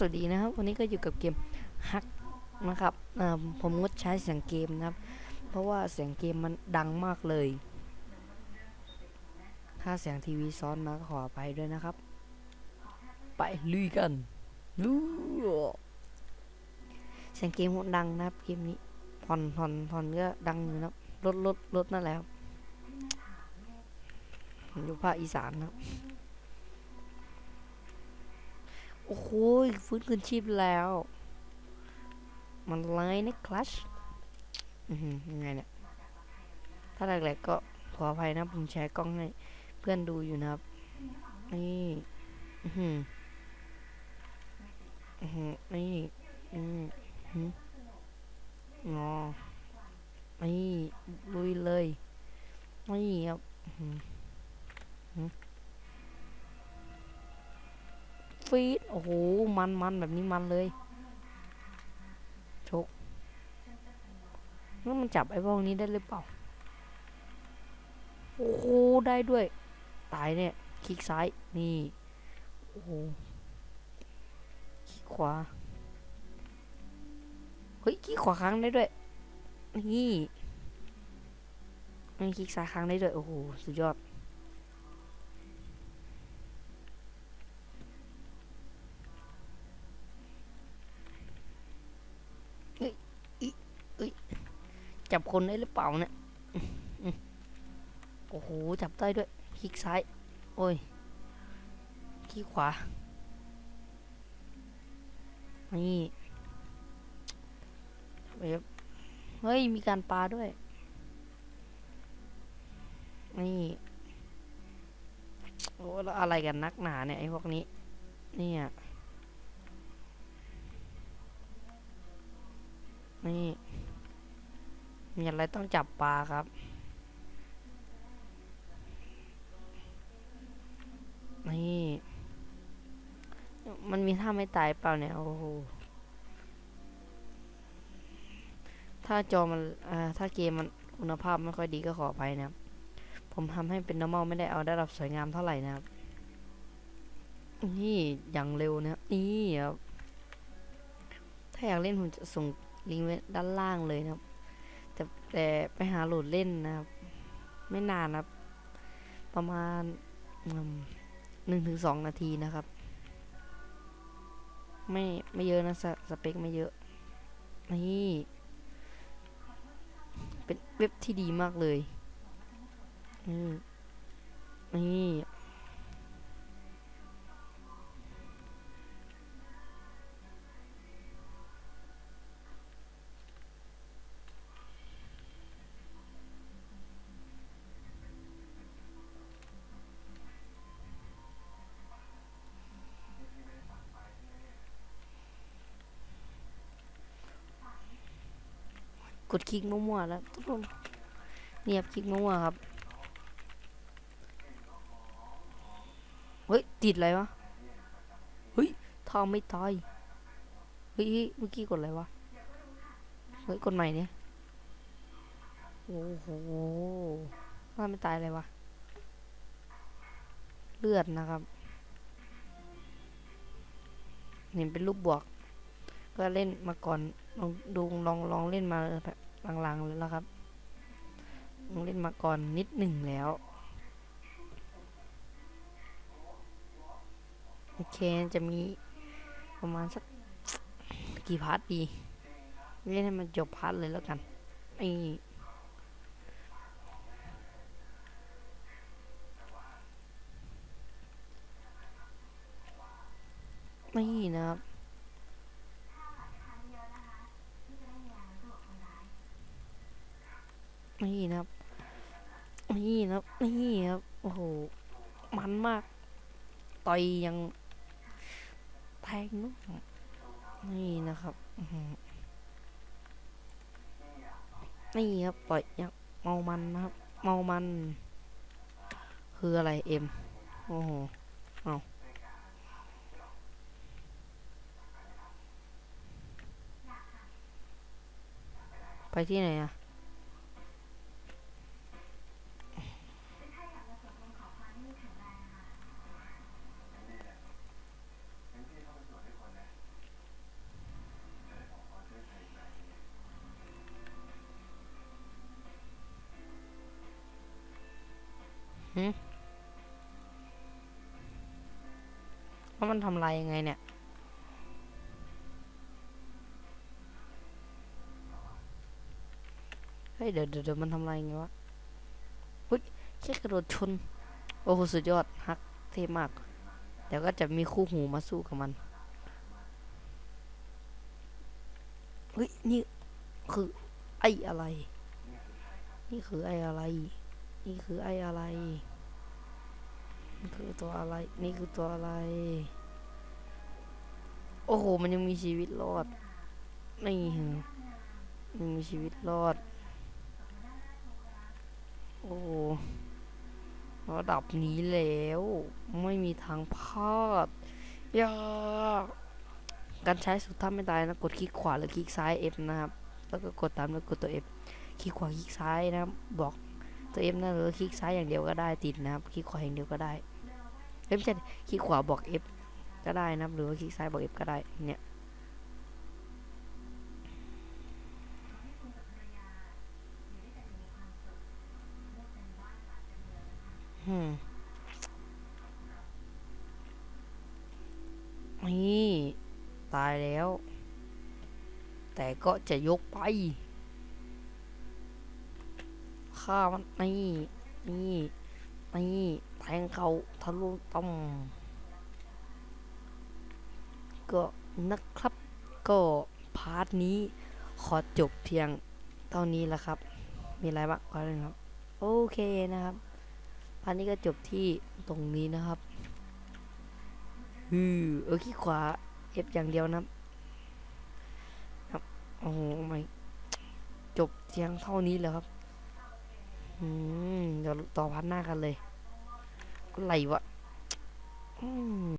สวัสดีนะครับ วันนี้ก็อยู่กับเกมฮักนะครับเอ่อผมงดใช้เสียงเกมนะครับ เพราะว่าเสียงเกมมันดังมากเลย ถ้าเสียงทีวีซ้อนมาก็ขออภัยด้วยนะครับ ไปลุยกันลูเสียงเกมมันดังนะครับเกมนี้ผ่อนผ่อนผ่อนก็ดังอยู่นะครับลดลดลดนั่นแหละครับผมอยู่ภาคอีสานนะครับ โอ้โหฟื้นคืนชีพแล้ว มันไลน์นะคลัชอือหือยังไงเนี่ย ถ้าแรกๆก็ขออภัยนะ ผมแชร์กล้องให้ เพื่อนดูอยู่นะครับ นี่อือหืออือหือนี่อืมหืองอนี่ลุยเลยนี่ครับ ฟีดโอ้โห มันมันแบบนี้มันเลยชกแล้วมันจับไอ้พวกนี้ได้หรือเปล่า โอ้โห ได้ด้วย ตายเนี่ย คลิกซ้าย นี่ โอ้โห คลิกขวา เฮ้ย คลิกขวาค้างได้ด้วย นี่มันคลิกซ้ายค้างได้ด้วย โอ้โห สุดยอด จับคนได้หรือเปล่าเนี่ยโอ้โห จับได้ด้วย คลิกซ้าย โอ้ย คลิกขวา นี่เว็บเฮ้ย มีการปลาด้วย นี่ โอ้แล้วอะไรกันนักหนาเนี่ยไอ้พวกนี้ เนี่ยนี่ มีอะไรต้องจับปลาครับ นี่ มันมีท่าไม่ตายเปล่าเนี่ย โอ้โห ถ้าจอมันอ่าถ้าเกมมันคุณภาพไม่ค่อยดีก็ขออภัยนะครับ ผมทำให้เป็น normal ไม่ได้เอาได้รับสวยงามเท่าไหร่นะครับ นี่อย่างเร็วนะครับ นี่ครับ ถ้าอยากเล่นผมจะส่งลิงก์ไว้ด้านล่างเลยนะครับ แต่แต่ไปหาโหลดเล่นนะครับ ไม่นานนะครับ ประมาณหนึ่งถึงสองนาทีนะครับ ไม่ไม่เยอะนะสสเปคไม่เยอะ นี่ เป็นเว็บที่ดีมากเลยอืมนี่ กดคลิกมั่วๆแล้วทุกคนเนี่ยครับคลิกมั่วๆครับเฮ้ยติดอะไรวะเฮ้ยทองไม่ตายเฮ้ยเฮ้ยเมื่อกี้กดอะไรวะเฮ้ยกดใหม่เนี่ยโอ้โหว่าไม่ตายเลยวะเลือดนะครับเห็นเป็นรูปบวก ก็เล่นมาก่อนลองดูลองลองเล่นมาหลังๆแล้วครับลองเล่นมาก่อนนิดหนึ่งแล้วโอเคจะมีประมาณสักกี่พาร์ทดีเล่นให้มันจบพาร์ทเลยแล้วกันไอนี่นะครับ นี่นะครับ นี่นะครับ นี่ครับ โอ้โห มันมาก ต่อยยังแทงนุ่มนี่นะครับนี่ครับต่อยยังเมามันนะครับ เมามัน คืออะไรเอ็ม โอ้โห เอาไปที่ไหนอะ ว่ามันทำลายยังไงเนี่ย เฮ้ย เดี๋ยวเดี๋ยวเดี๋ยวมันทำลายยังไงวะเฮ้ยแค่กระโดดชน โอ้โห สุดยอด ฮัก เท่มาก เดี๋ยวก็จะมีคู่หูมาสู้กับมันเฮ้ย นี่คือไอ้อะไร นี่คือไอ้อะไร นี่คือไออะไรนี่คือตัวอะไร นี่คือตัวอะไร โอ้โห มันยังมีชีวิตรอด นี่ฮะยังมีชีวิตรอด โอ้โหระดับนี้แล้ว ไม่มีทางพลาดยากการใช้สุดท้ายไม่ตายนะ กดคลิกขวาหรือคลิกซ้าย F นะครับ แล้วก็กดตามแล้วกดตัว F คลิกขวาคลิกซ้ายนะครับ บอก ตัว F นะหรือคลิกซ้ายอย่างเดียวก็ได้ติดนะครับคลิกขวาอย่างเดียวก็ได้เอ้ยไม่ใช่คลิกขวาบอก F ก็ได้นะครับหรือว่าคลิกซ้ายบอก F ก็ได้เนี่ยนี่ ตายแล้ว แต่ก็จะยกไป ฆ่ามันนี่นี่นี่แทงเขาทะลุต้อมก็นะครับ ก็พาร์ทนี้ ขอจบเพียงเท่านี้แล้วครับ มีอะไรบ้างก็เลยครับ โอเคนะครับ พาร์ทนี้ก็จบที่ตรงนี้นะครับฮือเออขี้ขวา F อฟอย่างเดียวนะครับครับ โอ้โหไม่จบเพียงเท่านี้แล้วครับ อืม เดี๋ยวต่อพันหน้ากันเลย อะไรวะ อืม